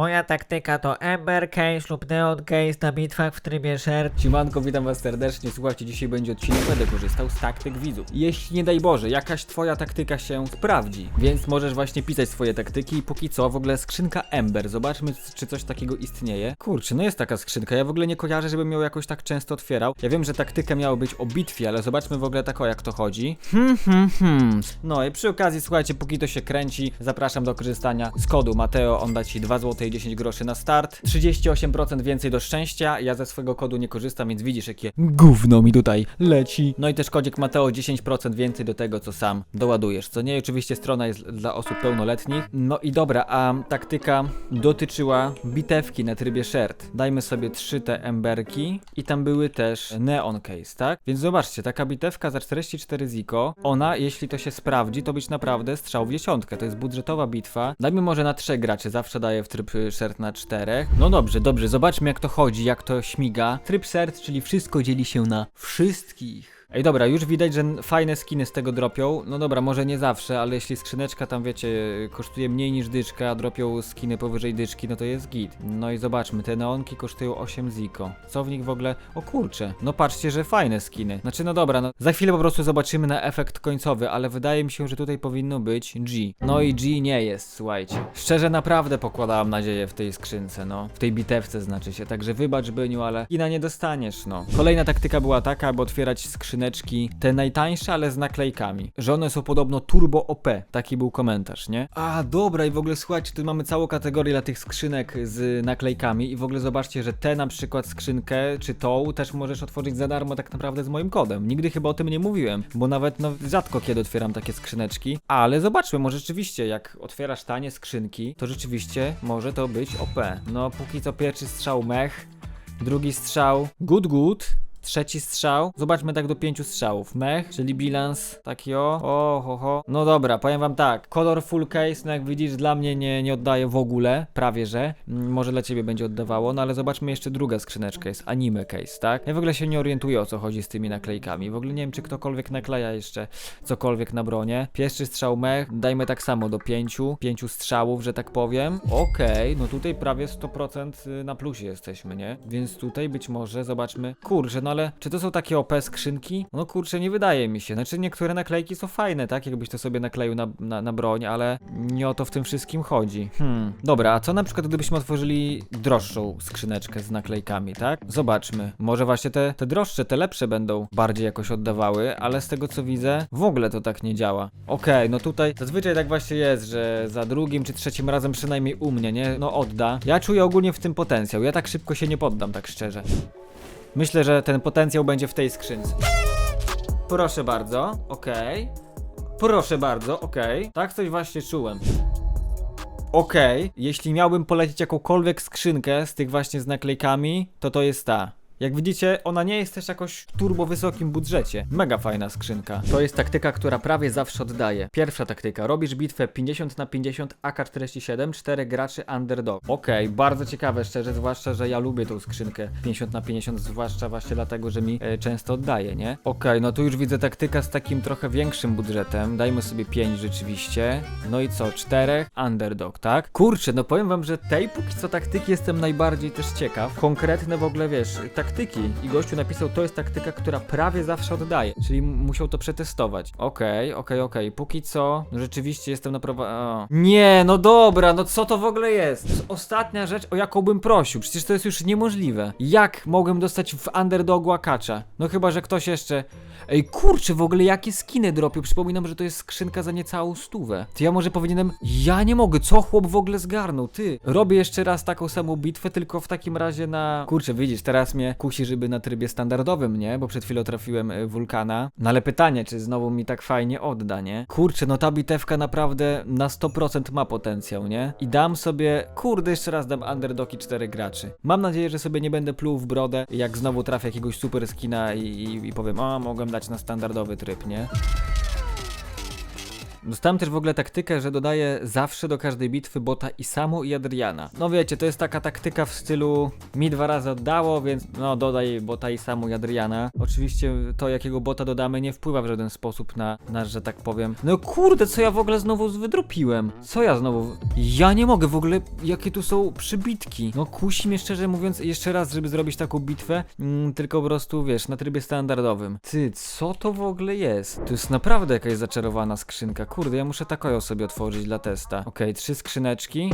Moja taktyka to Ember Case lub Neon Case na bitwach w trybie Shared. Siemanko, witam was serdecznie. Słuchajcie, dzisiaj będzie odcinek, będę korzystał z taktyk widzów. Jeśli nie daj Boże, jakaś twoja taktyka się sprawdzi, więc możesz właśnie pisać swoje taktyki i póki co w ogóle skrzynka Ember. Zobaczmy, czy coś takiego istnieje. Kurczę, no jest taka skrzynka, ja w ogóle nie kojarzę, żebym ją jakoś tak często otwierał. Ja wiem, że taktyka miała być o bitwie, ale zobaczmy w ogóle tak o jak to chodzi. Hmm, hmm, hmm. No i przy okazji, słuchajcie, póki to się kręci, zapraszam do korzystania z kodu Mateo, on da ci 2 zł 10 groszy na start. 38% więcej do szczęścia. Ja ze swojego kodu nie korzystam, więc widzisz jakie gówno mi tutaj leci. No i też kodzik Mateo 10% więcej do tego, co sam doładujesz. Co nie, oczywiście strona jest dla osób pełnoletnich. No i dobra, a taktyka dotyczyła bitewki na trybie shared. Dajmy sobie 3 te emberki i tam były też neon case, tak? Więc zobaczcie, taka bitewka za 44 ziko, ona, jeśli to się sprawdzi, to być naprawdę strzał w dziesiątkę. To jest budżetowa bitwa. Dajmy może na trzech graczy, zawsze daję w tryb y, shared na czterech. No dobrze, dobrze, zobaczmy jak to chodzi, jak to śmiga. Tryb shared, czyli wszystko dzieli się na wszystkich. Ej, dobra, już widać, że fajne skiny z tego dropią. No dobra, może nie zawsze, ale jeśli skrzyneczka tam, wiecie, kosztuje mniej niż dyczka, a dropią skiny powyżej dyczki, no to jest git. No i zobaczmy, te neonki kosztują 8 ziko. Co w nich w ogóle? O kurcze, no patrzcie, że fajne skiny. Znaczy, no dobra, no za chwilę po prostu zobaczymy na efekt końcowy, ale wydaje mi się, że tutaj powinno być G. No i G nie jest, słuchajcie. Szczerze, naprawdę pokładałam nadzieję w tej skrzynce, no. W tej bitewce znaczy się, także wybacz, Byniu, ale kina nie dostaniesz, no. Kolejna taktyka była taka, aby otwierać skrzyneczki, te najtańsze, ale z naklejkami. Że one są podobno turbo OP, taki był komentarz, nie? A, dobra, i w ogóle słuchajcie, tu mamy całą kategorię dla tych skrzynek z naklejkami i w ogóle zobaczcie, że te na przykład skrzynkę, czy tą, też możesz otworzyć za darmo tak naprawdę z moim kodem. Nigdy chyba o tym nie mówiłem, bo nawet no rzadko kiedy otwieram takie skrzyneczki, ale zobaczmy, może rzeczywiście jak otwierasz tanie skrzynki, to rzeczywiście może to być OP. No, póki co pierwszy strzał mech, drugi strzał good good, Trzeci strzał. Zobaczmy tak do pięciu strzałów. Mech, czyli bilans taki o. O, ho, ho. No dobra, powiem wam tak. Color full case, no jak widzisz, dla mnie nie, nie oddaje w ogóle. Prawie że. Mm, Może dla ciebie będzie oddawało, no ale zobaczmy jeszcze druga skrzyneczka. Jest anime case, tak? Ja w ogóle się nie orientuję o co chodzi z tymi naklejkami. W ogóle nie wiem, czy ktokolwiek nakleja jeszcze cokolwiek na bronie. Pierwszy strzał mech, dajmy tak samo do pięciu. Pięciu strzałów, że tak powiem. Okej, no tutaj prawie 100% na plusie jesteśmy, nie? Więc tutaj być może zobaczmy. Kurczę, no ale czy to są takie OP skrzynki? No kurczę, nie wydaje mi się. Znaczy niektóre naklejki są fajne, tak? Jakbyś to sobie nakleił na, na, na broń, ale nie o to w tym wszystkim chodzi. Hmm. Dobra, a co na przykład gdybyśmy otworzyli droższą skrzyneczkę z naklejkami, tak? Zobaczmy. Może właśnie te, te droższe, te lepsze będą bardziej jakoś oddawały, ale z tego co widzę, w ogóle to tak nie działa. Okej, no tutaj zazwyczaj tak właśnie jest, że za drugim czy trzecim razem przynajmniej u mnie, nie? No odda. Ja czuję ogólnie w tym potencjał. Ja tak szybko się nie poddam, tak szczerze. Myślę, że ten potencjał będzie w tej skrzynce. Proszę bardzo, okej. Proszę bardzo, okej. Tak coś właśnie czułem. Okej, jeśli miałbym polecić jakąkolwiek skrzynkę z tych właśnie z naklejkami, to to jest ta. Jak widzicie, ona nie jest też jakoś w turbo wysokim budżecie. Mega fajna skrzynka. To jest taktyka, która prawie zawsze oddaje. Pierwsza taktyka. Robisz bitwę 50 na 50 AK-47, 4 graczy underdog. Okej, bardzo ciekawe szczerze, zwłaszcza, że ja lubię tą skrzynkę 50 na 50, zwłaszcza właśnie dlatego, że mi e, często oddaje, nie? Okej, no tu już widzę taktyka z takim trochę większym budżetem. Dajmy sobie 5 rzeczywiście. No i co? 4 underdog, tak? Kurczę, no powiem wam, że tej póki co taktyki jestem najbardziej też ciekaw. Konkretne w ogóle, wiesz, taktyki. I gościu napisał, to jest taktyka, która prawie zawsze oddaje. Czyli musiał to przetestować. Okej, okej, okej. Póki co, rzeczywiście jestem na prowa... Nie, no dobra, no co to w ogóle jest ostatnia rzecz, o jaką bym prosił. Przecież to jest już niemożliwe. Jak mogłem dostać w underdogu akacza? No chyba, że ktoś jeszcze... Ej, kurczę, w ogóle jakie skiny dropił? Przypominam, że to jest skrzynka za niecałą stówę. Ty ja może powinienem... Ja nie mogę, co chłop w ogóle zgarnął? Ty, robię jeszcze raz taką samą bitwę, tylko w takim razie na... Kurczę, widzisz, teraz mnie kusi, żeby na trybie standardowym, nie? Bo przed chwilą trafiłem y, wulkana. No ale pytanie, czy znowu mi tak fajnie odda, nie? Kurczę, no ta bitewka naprawdę na 100% ma potencjał, nie? I dam sobie... Kurde, jeszcze raz dam underdogi 4 graczy. Mam nadzieję, że sobie nie będę pluł w brodę, jak znowu trafię jakiegoś super skina i, i, i powiem, o, mogłem dać na standardowy tryb, nie? Dostałem też w ogóle taktykę, że dodaję zawsze do każdej bitwy bota Isamu i Adriana. No wiecie, to jest taka taktyka w stylu mi dwa razy oddało, więc no dodaj bota Isamu i Adriana. Oczywiście to jakiego bota dodamy nie wpływa w żaden sposób na nasz, że tak powiem. No kurde, co ja w ogóle znowu wydropiłem? Co ja znowu... Ja nie mogę w ogóle, jakie tu są przybitki. No kusi mnie szczerze mówiąc jeszcze raz, żeby zrobić taką bitwę, mm, tylko po prostu wiesz, na trybie standardowym. Ty, co to w ogóle jest? To jest naprawdę jakaś zaczarowana skrzynka. Kurde, ja muszę takoją sobie otworzyć dla testa. Okej, trzy skrzyneczki.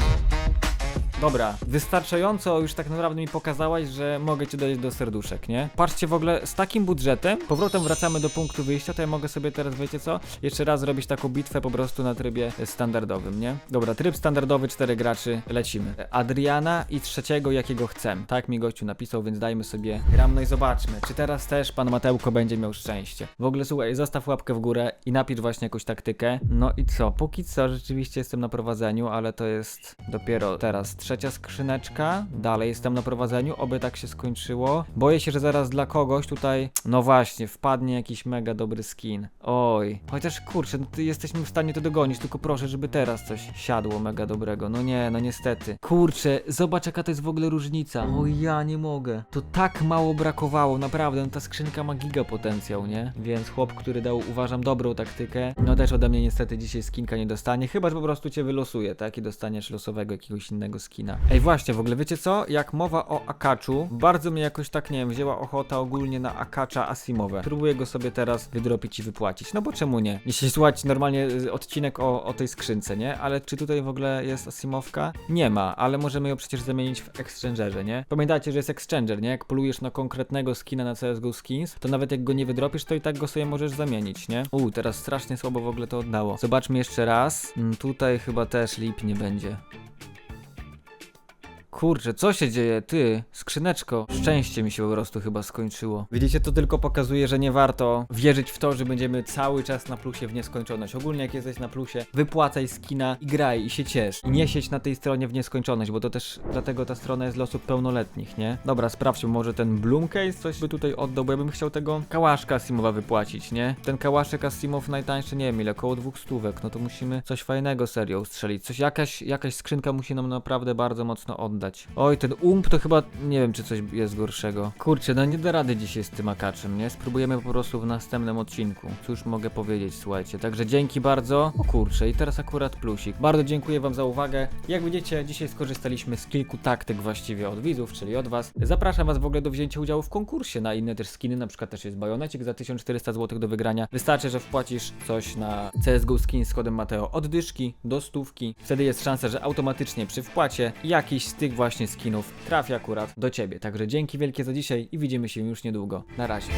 Dobra, wystarczająco już tak naprawdę mi pokazałaś, że mogę cię dodać do serduszek, nie? Patrzcie w ogóle, z takim budżetem, powrotem wracamy do punktu wyjścia, to ja mogę sobie teraz, wiecie co? Jeszcze raz zrobić taką bitwę po prostu na trybie standardowym, nie? Dobra, tryb standardowy, cztery graczy, lecimy. Adriana i trzeciego, jakiego chcę. Tak mi gościu napisał, więc dajmy sobie gram, no i zobaczmy, czy teraz też pan Mateuko będzie miał szczęście. W ogóle słuchaj, zostaw łapkę w górę i napisz właśnie jakąś taktykę. No i co? Póki co rzeczywiście jestem na prowadzeniu, ale to jest dopiero teraz trzecia skrzyneczka. Dalej jestem na prowadzeniu, oby tak się skończyło. Boję się, że zaraz dla kogoś tutaj, no właśnie, wpadnie jakiś mega dobry skin. Oj, chociaż kurczę, no ty jesteśmy w stanie to dogonić, tylko proszę, żeby teraz coś siadło mega dobrego. No nie, no niestety. Kurczę, zobacz jaka to jest w ogóle różnica. O ja nie mogę. To tak mało brakowało, naprawdę, no ta skrzynka ma giga potencjał, nie? Więc chłop, który dał, uważam, dobrą taktykę, no też ode mnie niestety dzisiaj skinka nie dostanie, chyba, że po prostu cię wylosuje, tak? I dostaniesz losowego jakiegoś innego skina. Ej, właśnie, w ogóle wiecie co? Jak mowa o Akaczu, bardzo mnie jakoś tak, nie wiem, wzięła ochota ogólnie na Akacza Asimowe. Próbuję go sobie teraz wydropić i wypłacić. No bo czemu nie? Jeśli słuchać normalnie y, odcinek o, o tej skrzynce, nie? Ale czy tutaj w ogóle jest Asimowka? Nie ma, ale możemy ją przecież zamienić w Exchangerze, nie? Pamiętajcie, że jest Exchanger, nie? Jak polujesz na konkretnego skina na CSGO Skins, to nawet jak go nie wydropisz, to i tak go sobie możesz zamienić, nie? U, teraz strasznie słabo w ogóle to oddało. Zobaczmy jeszcze raz. Mm, tutaj chyba też lip nie będzie. Kurczę, co się dzieje? Ty, skrzyneczko. Szczęście mi się po prostu chyba skończyło. Widzicie, to tylko pokazuje, że nie warto wierzyć w to, że będziemy cały czas na plusie w nieskończoność. Ogólnie jak jesteś na plusie, wypłacaj skina i graj i się ciesz. I nie siedź na tej stronie w nieskończoność, bo to też dlatego ta strona jest dla osób pełnoletnich, nie? Dobra, sprawdźmy, może ten Bloom Case coś by tutaj oddał, bo ja bym chciał tego kałaszka Asimowa wypłacić, nie? Ten kałaszek Asimow najtańszy, nie wiem ile, około dwóch stówek, no to musimy coś fajnego serio ustrzelić. Coś, jakaś, jakaś skrzynka musi nam naprawdę bardzo mocno oddać. Oj, ten ump to chyba, nie wiem czy coś jest gorszego. Kurczę, no nie da rady dzisiaj z tym akaczem, nie? Spróbujemy po prostu w następnym odcinku. Cóż mogę powiedzieć, słuchajcie. Także dzięki bardzo. O kurczę, i teraz akurat plusik. Bardzo dziękuję wam za uwagę. Jak widzicie, dzisiaj skorzystaliśmy z kilku taktyk właściwie od widzów, czyli od was. Zapraszam was w ogóle do wzięcia udziału w konkursie na inne też skiny, na przykład też jest bajonecik za 1400 zł do wygrania. Wystarczy, że wpłacisz coś na CSGO Skin z kodem Mateo od dyszki do stówki. Wtedy jest szansa, że automatycznie przy wpłacie jakiś z tych właśnie skinów trafi akurat do ciebie. Także dzięki wielkie za dzisiaj i widzimy się już niedługo. Na razie.